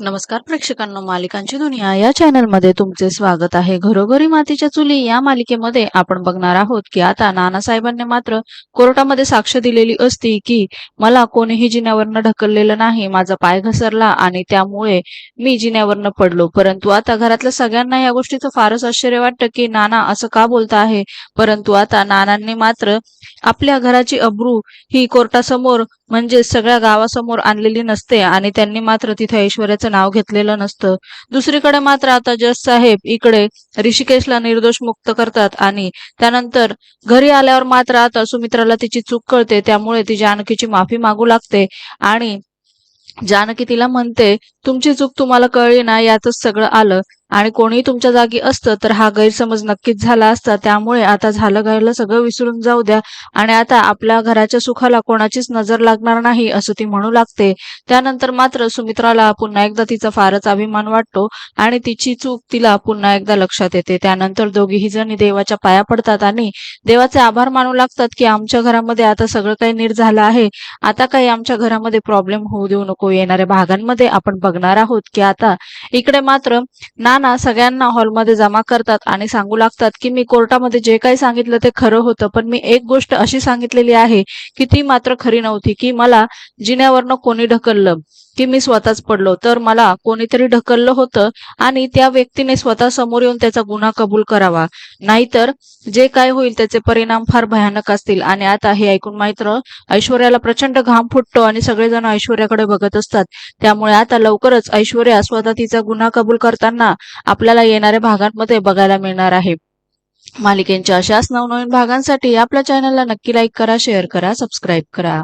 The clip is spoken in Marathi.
नमस्कार प्रेक्षकांनो मालिकांची दुनिया या चॅनलमध्ये तुमचे स्वागत आहे. घरोघरी मातीच्या चुली या मालिकेमध्ये आपण बघणार आहोत की आता नानासाहेबांनी मात्र कोर्टामध्ये साक्ष दिलेली असती की मला कोणीही जिन्यावरनं ढकललेलं नाही माझा पाय घसरला आणि त्यामुळे मी जिन्यावरनं पडलो. परंतु आता घरातल्या सगळ्यांना या गोष्टीचं फारच आश्चर्य वाटतं की नाना असं का बोलत आहे? परंतु आता नानांनी मात्र आपल्या घराची अब्रू ही कोर्टासमोर म्हणजे सगळ्या गावासमोर आणलेली नसते आणि त्यांनी मात्र तिथे ऐश्वर्याचं नाव घेतलेलं नसतं. दुसरीकडे मात्र आता जज साहेब इकडे ऋषिकेशला निर्दोष मुक्त करतात आणि त्यानंतर घरी आल्यावर मात्र आता सुमित्राला तिची चूक कळते त्यामुळे ती जानकीची माफी मागू लागते आणि जानकी तिला म्हणते तुमची चूक तुम्हाला कळली ना यातच सगळं आलं. आणि कोणी तुमच्या जागी असतं तर हा गैरसमज नक्कीच झाला असता. त्यामुळे आता झालं गायलं सगळं विसरून जाऊ द्या. आणि आता आपल्या घराच्या सुखाला कोणाचीच नजर लागणार नाही असं ती म्हणू लागते. त्यानंतर मात्र सुमित्राला पुन्हा एकदा तिचा फारच अभिमान वाटतो आणि तिची चूक तिला पुन्हा एकदा लक्षात येते. त्यानंतर दोघीही जणी देवाच्या पाया पडतात आणि देवाचे आभार मानू लागतात की आमच्या घरामध्ये आता सगळं काही नीट झालं आहे. आता काही आमच्या घरामध्ये प्रॉब्लेम होऊ देऊ नको. येणाऱ्या भागांमध्ये आपण बघणार आहोत की आता इकडे मात्र ना नाना सगळ्यांना हॉलमध्ये जमा करतात आणि सांगू लागतात की मी कोर्टामध्ये जे काही सांगितलं ते खरं होतं. पण मी एक गोष्ट अशी सांगितलेली आहे की ती मात्र खरी नव्हती की मला जिन्यावरनं कोणी ढकललं. की मी स्वतःच पडलो. तर मला कोणीतरी ढकललं होतं आणि त्या व्यक्तीने स्वतः समोर येऊन त्याचा गुन्हा कबूल करावा. नाहीतर जे काय होईल त्याचे परिणाम फार भयानक असतील. आणि आता हे ऐकून मात्र ऐश्वर्याला प्रचंड घाम फुटतो आणि सगळेजण ऐश्वर्याकडे बघत असतात. त्यामुळे आता लवकरच ऐश्वर्या स्वतः तिचा गुन्हा कबूल करताना आपल्याला येणाऱ्या भागांमध्ये बघायला मिळणार आहे. मालिकेंच्या अशाच नवनवीन भागांसाठी आपल्या चॅनलला नक्की लाईक करा शेअर करा सबस्क्राईब करा.